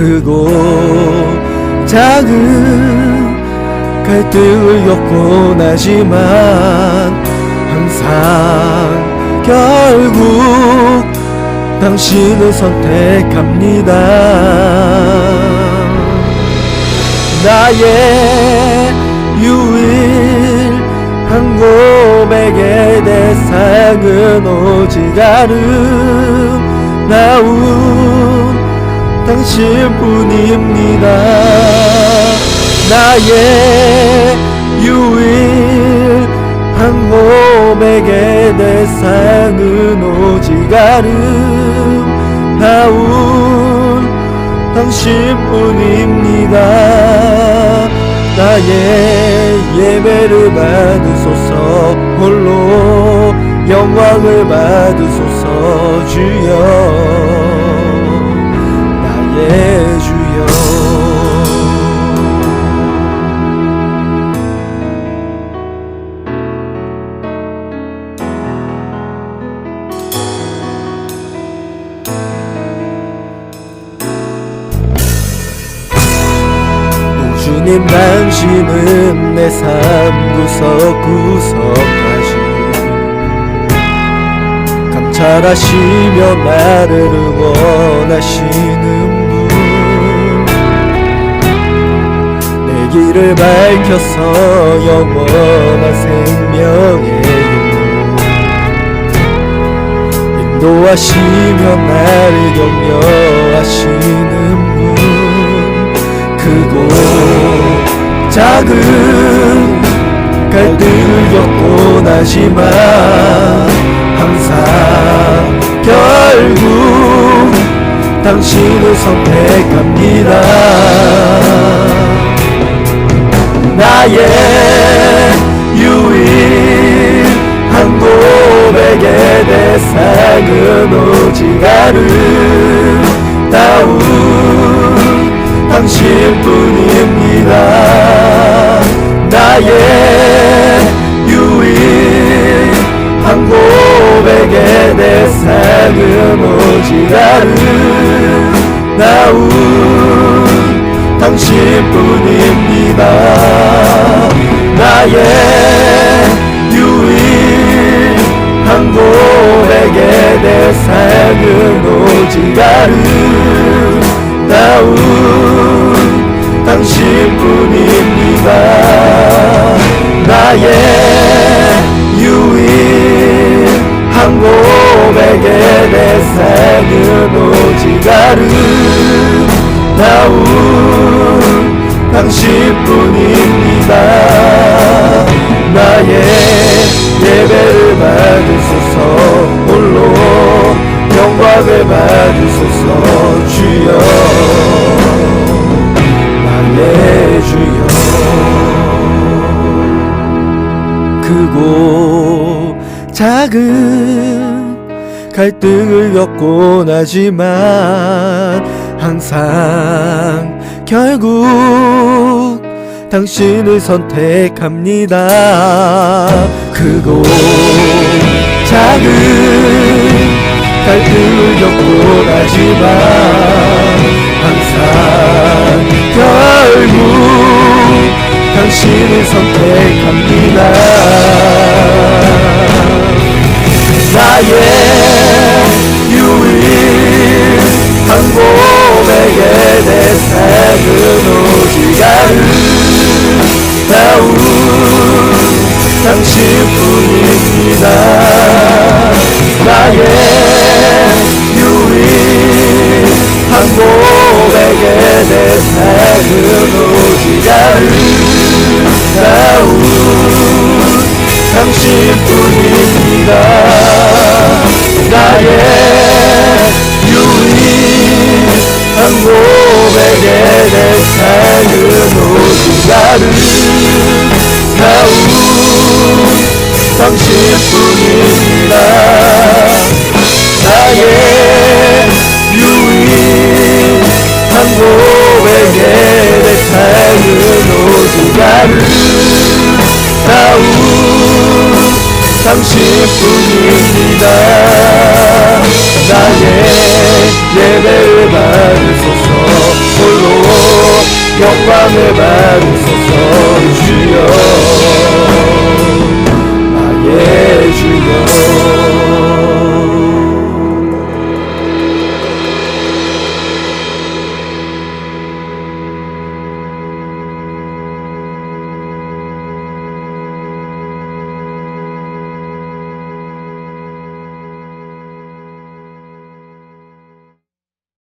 크고 작은 갈등을 겪곤 하지만 항상 결국 당신을 선택합니다. 나의 유일한 고백의 대상은 오직 아름다운 당신 뿐입니다. 나의 유일한 고백의 대상은 오직 아름다운 당신 뿐입니다. 나의 예배를 받으소서 홀로 영광을 받으소서 주여 주님 당신은 내 삶 구석 구석까지. 감찰하시며 나를 응원하시는 분. 내 길을 밝혀서 영원한 생명의 인도하시며 나를 격려하시는 분. 크고 작은 갈등을 겪곤 하지만 항상 결국 당신을 선택합니다. 나의 유일한 고백의 대상 크고 작은 갈등을 겪곤 하지만 항상 결국 당신을 선택합니다. 크고 작은 갈등을 겪곤 하지만 당신을 선택합니다. 나의 유일한 고백의 대상은 오직 아름다운 당신뿐입니다. 나의 유일한 고백의 대상은 오직 아름 아름다운 당신뿐이라. 나의 유일한 고백 예배타는 오직 아름다운 당신뿐이니, 나의 예배를 받으소서 영광을 받으소서 주여.